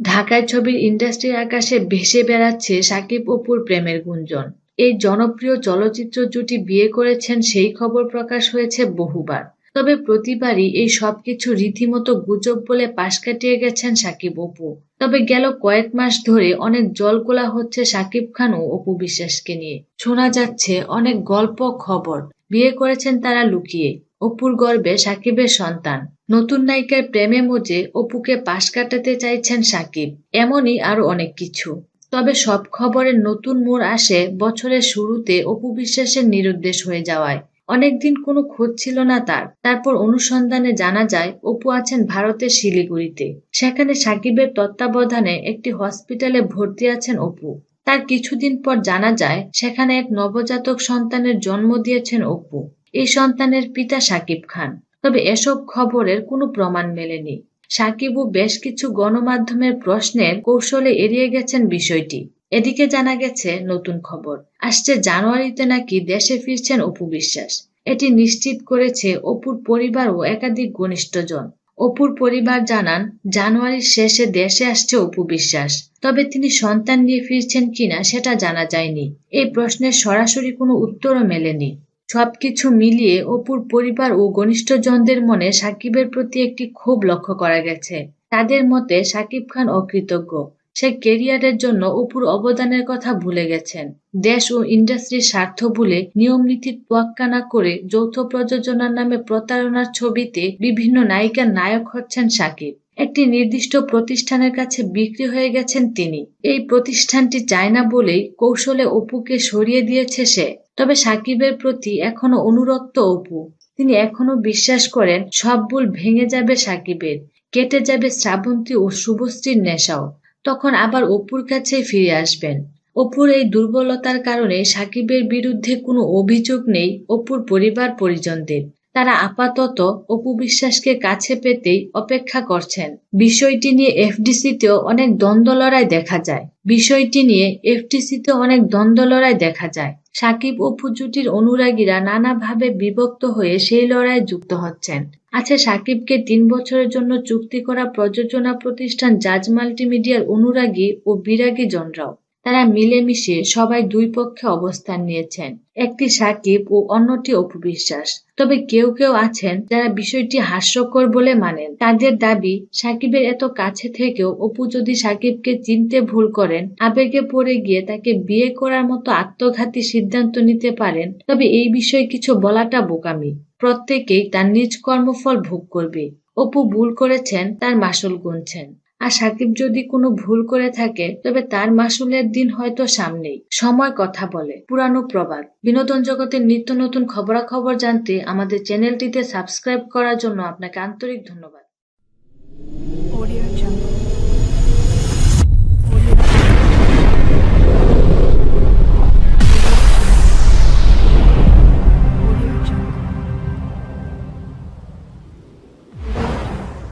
ঢাকায় ছবির ইন্ডাস্ট্রির আকাশে ভেসে বেড়াচ্ছে সাকিব অপুর প্রেমের গুঞ্জন। এই জনপ্রিয় চলচ্চিত্র জুটি বিয়ে করেছেন সেই খবর প্রকাশ হয়েছে বহুবার। তবে প্রতিবারই এই সবকিছু রীতিমতো গুজব বলে পাশ কাটিয়ে গেছেন সাকিব অপু। তবে গেল কয়েক মাস ধরে অনেক জলগোলা হচ্ছে সাকিব খান ও অপু বিশ্বাসকে নিয়ে। শোনা যাচ্ছে অনেক গল্প খবর। বিয়ে করেছেন তারা লুকিয়ে। অপুর গর্বে সাকিবের সন্তান। নতুন নায়িকার প্রেমে মজে অপুকে পাশ কাটাতে চাইছেন সাকিব। এমনই আরও অনেক কিছু। তবে সব খবরের নতুন মোড় আসে বছরের শুরুতে অপু বিশ্বাসের নিরুদ্দেশ হয়ে যাওয়ায়। অনেকদিন কোনো খোঁজ ছিল না তার। তারপর অনুসন্ধানে জানা যায়, অপু আছেন ভারতের শিলিগুড়িতে। সেখানে সাকিবের তত্ত্বাবধানে একটি হসপিটালে ভর্তি আছেন অপু। তার কিছুদিন পর জানা যায়, সেখানে এক নবজাতক সন্তানের জন্ম দিয়েছেন অপু। এই সন্তানের পিতা সাকিব খান। তবে এসব খবরের কোনো প্রমাণ মেলেনি। সাকিবও বেশ কিছু গণমাধ্যমের প্রশ্নের কৌশলে এড়িয়ে গেছেন বিষয়টি। এদিকে জানা গেছে, নতুন খবর। আসছে জানুয়ারিতে নাকি দেশে ফিরছেন অপু বিশ্বাস। এটি নিশ্চিত করেছে অপুর পরিবার ও একাধিক ঘনিষ্ঠজন। অপুর পরিবার জানান, জানুয়ারির শেষে দেশে আসছে অপু বিশ্বাস। তবে তিনি সন্তান নিয়ে ফিরছেন কিনা সেটা জানা যায়নি। এই প্রশ্নের সরাসরি কোনো উত্তরও মেলেনি। সবকিছু মিলিয়ে অপুর পরিবার ও ঘনিষ্ঠজনদের মনে সাকিবের প্রতি একটি ক্ষোভ লক্ষ্য করা গেছে। তাদের মতে, সাকিব খান অকৃতজ্ঞ। সে কেরিয়ারের জন্য অপুর অবদানের কথা ভুলে গেছেন। দেশ ও ইন্ডাস্ট্রির স্বার্থ ভুলে নিয়ম নীতির তোয়াক্কা না করে যৌথ প্রযোজনার নামে প্রতারণার ছবিতে বিভিন্ন নায়িকার নায়ক হচ্ছেন সাকিব। একটি নির্দিষ্ট প্রতিষ্ঠানের কাছে বিক্রি হয়ে গেছেন তিনি। এই প্রতিষ্ঠানটি চায় না বলেই কৌশলে অপুকে সরিয়ে দিয়েছে সে। তবে সাকিবের প্রতি এখনও অনুরক্ত অপু। তিনি এখনও বিশ্বাস করেন, সব ভুল ভেঙে যাবে সাকিবের, কেটে যাবে শ্রাবন্তী ও শুভশ্রীর নেশাও। তখন আবার অপুর কাছে ফিরে আসবেন। অপুর এই দুর্বলতার কারণে সাকিবের বিরুদ্ধে কোনো অভিযোগ নেই অপুর পরিবার পরিজনদের। তারা আপাতত অপু বিশ্বাসকে কাছে পেতেই অপেক্ষা করছেন। বিষয়টি নিয়ে এফডিসিতেও অনেক দ্বন্দ্ব লড়াই দেখা যায়। বিষয়টি নিয়ে এফডিসিতে অনেক দ্বন্দ্ব লড়াই দেখা যায়। সাকিব অপু জুটির অনুরাগীরা নানাভাবে বিভক্ত হয়ে সেই লড়াইয়ে যুক্ত হচ্ছেন। আছে সাকিবকে তিন বছরের জন্য চুক্তি করা প্রযোজনা প্রতিষ্ঠান জাজ মাল্টিমিডিয়ার অনুরাগী ও বিরাগী জনরাও। তারা মিলেমিশে সবাই দুই পক্ষে অবস্থান নিয়েছেন। একটি সাকিব ও অন্যটি অপু বিশ্বাস। তবে কেউ কেউ আছেন যারা বিষয়টি হাস্যকর বলে মানেন। তাদের দাবি, সাকিবের এত কাছে থেকেও অপু যদি সাকিবকে চিনতে ভুল করেন, আবেগে পড়ে গিয়ে তাকে বিয়ে করার মতো আত্মঘাতী সিদ্ধান্ত নিতে পারেন, তবে এই বিষয়ে কিছু বলাটা বোকামি। প্রত্যেকেই তার নিজ কর্মফল ভোগ করবে। অপু ভুল করেছেন, তার মাসুল গুনছেন। আর সাকিব যদি কোনো ভুল করে থাকে, তবে তার মাসুলের দিন হয়তো সামনেই। সময় কথা বলে। পুরানো প্রবাদ। বিনোদন জগতের নিত্য নতুন খবরাখবর জানতে আমাদের চ্যানেলটিতে সাবস্ক্রাইব করার জন্য আপনাকে আন্তরিক ধন্যবাদ।